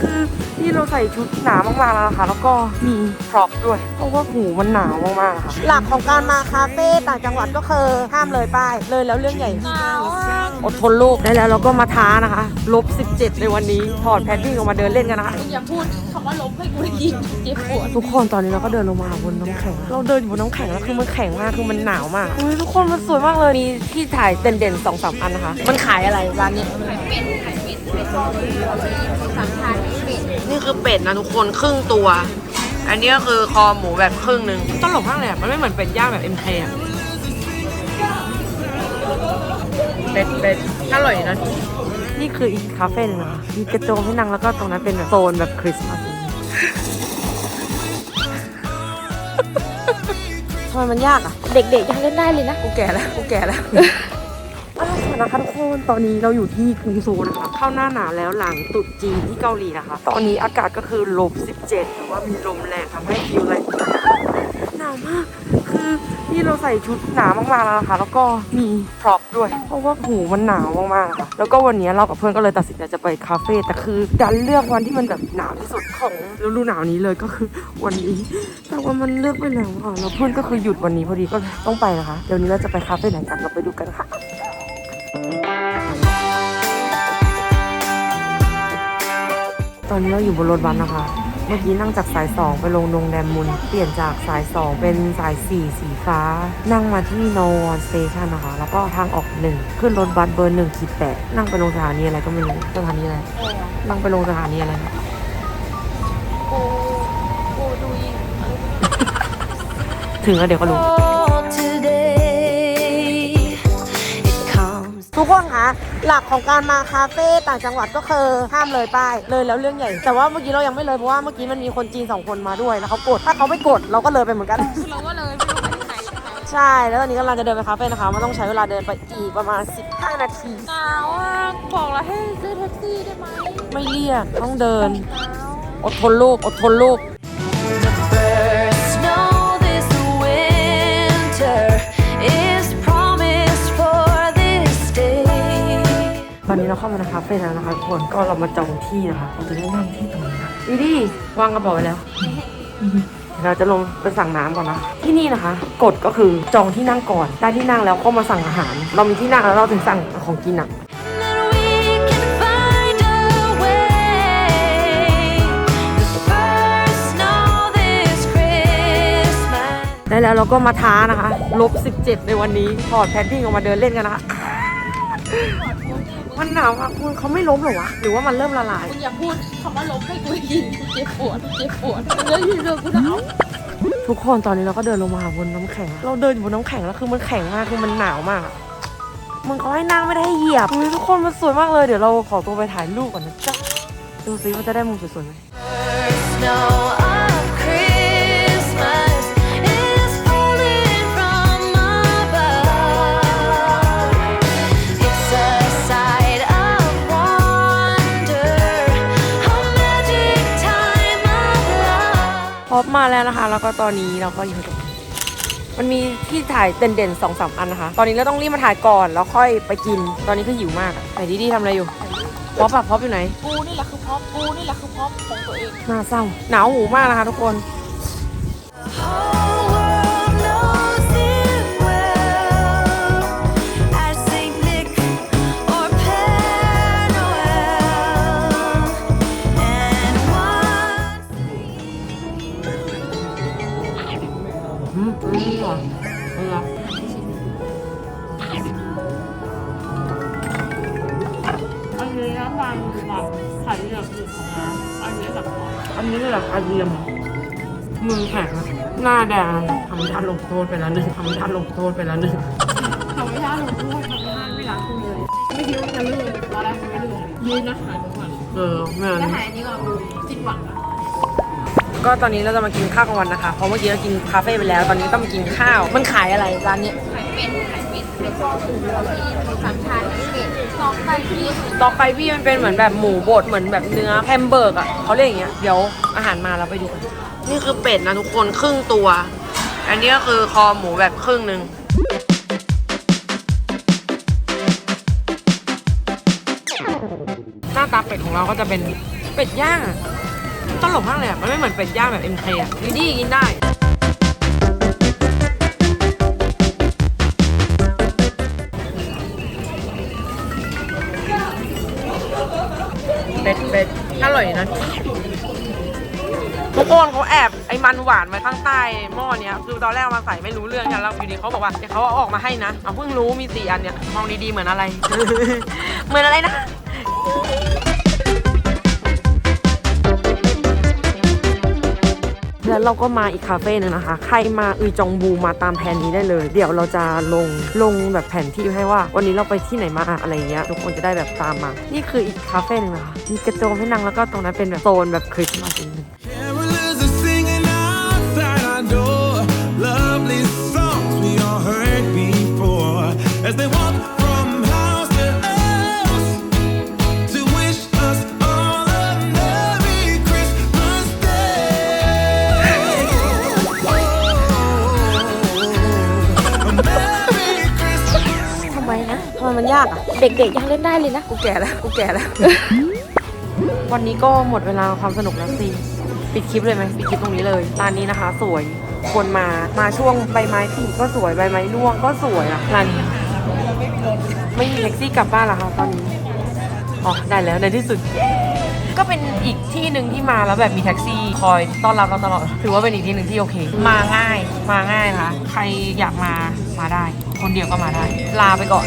คือที่เราใส่ชุดหนามากๆแล้วนะคะ แล้วก็มีพร็อพด้วย เพราะว่าหูมันหนาวมากๆนะคะหลักของการมาคาเฟ่ต่างจังหวัดก็คือห้ามเลยป้ายเลยแล้วเรื่องใหญ่หนาวอะอดทนลูกได้แล้วเราก็มาท้านะคะ ลบ 17 ในวันนี้ ถอดแพดดิ้งออกมาเดินเล่นกันนะคะอย่าพูดคำว่าล้มให้กูได้ยินเจ็บปวดทุกคนตอนนี้เราก็เดินลงมาบนน้ำแข็ง เราเดินอยู่บนน้ำแข็งแล้วคือมันแข็งมากคือมันหนาวมากอุ้ยทุกคนมันสวยมากเลยมีที่ถ่ายเด่นๆสองสามอันนะคะ มันขายอะไรร้านนี้ไข่เป็ ดไข่เป็ดเป็ดสามชั้นเป็ดนี่คือเป็ดนะทุกคนครึ่งตัว อันนี้ก็คือคอหมูแบบครึ่งหนึ่งตลกมากเลยอะมันไม่เหมือนเป็ดย่างแบบ MK อะเป็ดเป็ดอร่อยนะ นี่คืออีกคาเฟ่หนึงนะคะมีกระโจมให้นั่งแล้วก็ตรงนั้นเป็นแบบโซนแบบคริสต์มาสทำไมมันยากอะเด็กๆยังเล่นได้เลยนะ กูแก่แล้ว กูแก่แล้วอ้าว สวัสดีนะคะทุกคนตอนนี้เราอยู่ที่กรุงโซลนะคะ เข้าหน้าหนาวแล้วหลังตรุษจีนที่เกาหลีนะคะ ตอนนี้อากาศก็คือลบ 17แต่ว่ามีลมแรงทำให้ฟิวเลยหนาวมาก คือที่เราใส่ชุดหนามากๆแล้วนะคะ แล้วก็มีพร็อพด้วย เพราะว่าหูมันหนาวมากๆค่ะ แล้วก็วันนี้เรากับเพื่อนก็เลยตัดสินใจจะไปคาเฟ่แต่คือดันเลือกวันที่มันแบบหนาวที่สุดของฤดูหนาวนี้เลยก็คือวันนี้ แต่ว่ามันเลือกไปแล้วค่ะแล้วเพื่อนก็คือหยุดวันนี้พอดีก็ต้องไปนะคะ เดี๋ยวนี้เราจะไปคาเฟ่ไหนกันเราไปดูกันค่ะ อนนี้เราอยู่บนรถบัสนะคะ เมื่อกี้นั่งจากสาย2ไปลงโรงแรมมุน เปลี่ยนจากสาย2เป็นสาย4สีฟ้า นั่งมาที่โนวันสเตชันนะคะ แล้วก็ทางออกหนึ่งขึ้นรถบัสเบอร์หนึ่งขีดแปดนั่งไปลงสถานีอะไรก็ไม่รู้สถานีอะไรนั่งไปลงสถานีอะไรนะกูกูดูยิงถึงแล้วเดี๋ยวก็รู้ หลักของการมาคาเฟ่ต่างจังหวัดก็คือห้ามเลยป้ายเลยแล้วเรื่องใหญ่ แต่ว่าเมื่อกี้เรายังไม่เลยเพราะว่าเมื่อกี้มันมีคนจีนสองคนมาด้วยแล้วเขากดถ้าเขาไม่กดเราก็เลยไปเหมือนกัน เราก็เลยไม่รู้ไปที่ไหนใช่ไหมใช่ แล้วตอนนี้กำลังจะเดินไปคาเฟ่นะคะมันต้องใช้เวลาเดินไปอีกประมาณ 15 นาที หนาวอะบอกแล้วให้ซื้อแท็กซี่ได้ไหมไม่เรียกต้องเดิน หนาว อดทนลูก อดทนลูก เราเข้ามาในคาเฟ่แล้วนะคะทุกคนก็เรามาจองที่นะคะเราจะได้นั่งที่ตรงนี้นะดีดีวางกระเป๋าไว้แล้วเราจะลงไปสั่งน้ำก่อนนะ ที่นี่นะคะ กฎก็คือจองที่นั่งก่อนได้ที่นั่งแล้วก็มาสั่งอาหาร เรามีที่นั่งแล้วเราถึงสั่งของกินอะ And we can find a way. The first snow this Christmas. ได้แล้วเราก็มาท้านะคะลบ17 ในวันนี้ถอดแพดดิ้งออกมาเดินเล่นกันนะคะ มันหนาวมากคุณเขาไม่ล้มเหรอวะ หรือว่ามันเริ่มละลายมึงอย่าพูดคำว่าล้มให้กูได้ยินเจ็บปวดเจ็บปวดเรื่องที่เรื่องกูหนาวทุกคนตอนนี้เราก็เดินลงมาบนน้ำแข็ง เราเดินอยู่บนน้ำแข็งแล้วคือมันแข็งมากคือมันหนาวมากอะมึงเขาให้นั่งไม่ได้ให้เหยียบอุ๊ยทุกคนมันสวยมากเลยเดี๋ยวเราขอตัวไปถ่ายรูปก่อนนะจ๊ะดูซิว่าจะได้มุมสวยๆไหม แล้วนะคะ แล้วก็ตอนนี้เราก็อยู่ตรงนี้มันมีที่ถ่ายเด่นๆสองสามอันนะคะ ตอนนี้เราต้องรีบมาถ่ายก่อนแล้วค่อยไปกิน ตอนนี้คือหิวมากอะไหนดีๆทำอะไรอยู่พอปอะพอปอยู่ไหน กูนี่แหละคือพร็อพกูนี่แหละคือพร็อพของตัวเองน่าเศร้าหนาวหูมากนะคะทุกคน นี้น้ำมันแบบไข่เหลืองอยู่ของร้านอันนี้แบบอันนี้คือแบบอาเยียมมือแข็งอะหน้าแดงทำท่าลงโทษไปแล้วหนึ่งทำท่าลงโทษไปแล้วหนึ่งทำไม่ได้ลงโทษทำไม่ได้ไม่รักคุณเลย ไม่คิดว่าจะเลื่อนตอนแรกคุณไม่เลื่อนยืนนะหายไปก่อนเออแม่นแล้วหายอันนี้ก่อนดูสิ้นหวังอะก็ตอนนี้เราจะมากินข้าวกลางวันนะคะ เพราะเมื่อกี้เรากินคาเฟ่ไปแล้ว ตอนนี้ต้องมากินข้าว มันขายอะไรร้านเนี้ยไข่เป็ดไข่เป็ด เป็ดซองถูสามชั้นเป็ดซองไก่พีชตอกไฟพี่มันเป็นเหมือนแบบหมูบดเหมือนแบบเนื้อแฮมเบอร์กอะเขาเรียกอย่างเงี้ยเดี๋ยวอาหารมาเราไปดูกันนี่คือเป็ดนะทุกคนครึ่งตัว อันนี้ก็คือคอหมูแบบครึ่งหนึ่งหน้าตาเป็ดของเราก็จะเป็นเป็ดย่างอะตลกมากเลยอะมันไม่เหมือนเป็ดย่างแบบ MK อะดีดีกินได้ ร่อยนะทุกคนเขาแอบไอ้มันหวานไว้ข้างใต้หม้อเนี้ยคือตอนแรกเอามาใส่ไม่รู้เรื่องกันแล้วอยู่ดีเขาบอกว่าเดี๋ยวเขาเอาออกมาให้นะเอาเพิ่งรู้มีสี่อันเนี่ยมองดีๆเหมือนอะไร เหมือนอะไรนะ แล้วเราก็มาอีกคาเฟ่หนึงนะคะ ใครมาอือจองบูมาตามแผนนี้ได้เลย เดี๋ยวเราจะลงลงแบบแผนที่ให้ว่า วันนี้เราไปที่ไหนมาอะไรเงี้ยทุกคนจะได้แบบตามมา นี่คืออีกคาเฟ่หนึงนะคะมีกระโจมให้นั่งแล้วก็ตรงนั้นเป็นแบบโซนแบบคริสต์มาสอีกนึง มมันยากอะ เด็กๆยังเล่นได้เลยนะ กูแก่แล้ว กูแก่แล้ว วันนี้ก็หมดเวลาความสนุกแล้วสิ ปิดคลิปเลยไหมปิดคลิปตรงนี้เลยร้านนี้นะคะ สวย ควรมา มาช่วงใบไม้ผลิก็สวย ใบไม้ร่วงก็สวยอะร้านนี้ ไม่มีแท็กซี่กลับบ้านเหรอคะตอนนี้ อ๋อ ได้แล้วในที่สุด ก็เป็นอีกที่หนึ่งที่มาแล้วแบบมีแท็กซี่คอยต้อนรับเราตลอด ถือว่าเป็นอีกที่หนึ่งที่โอเค มาง่าย มาง่ายนะคะ ใครอยากมา มาได้ คนเดียวก็มาได้ ลาไปก่อน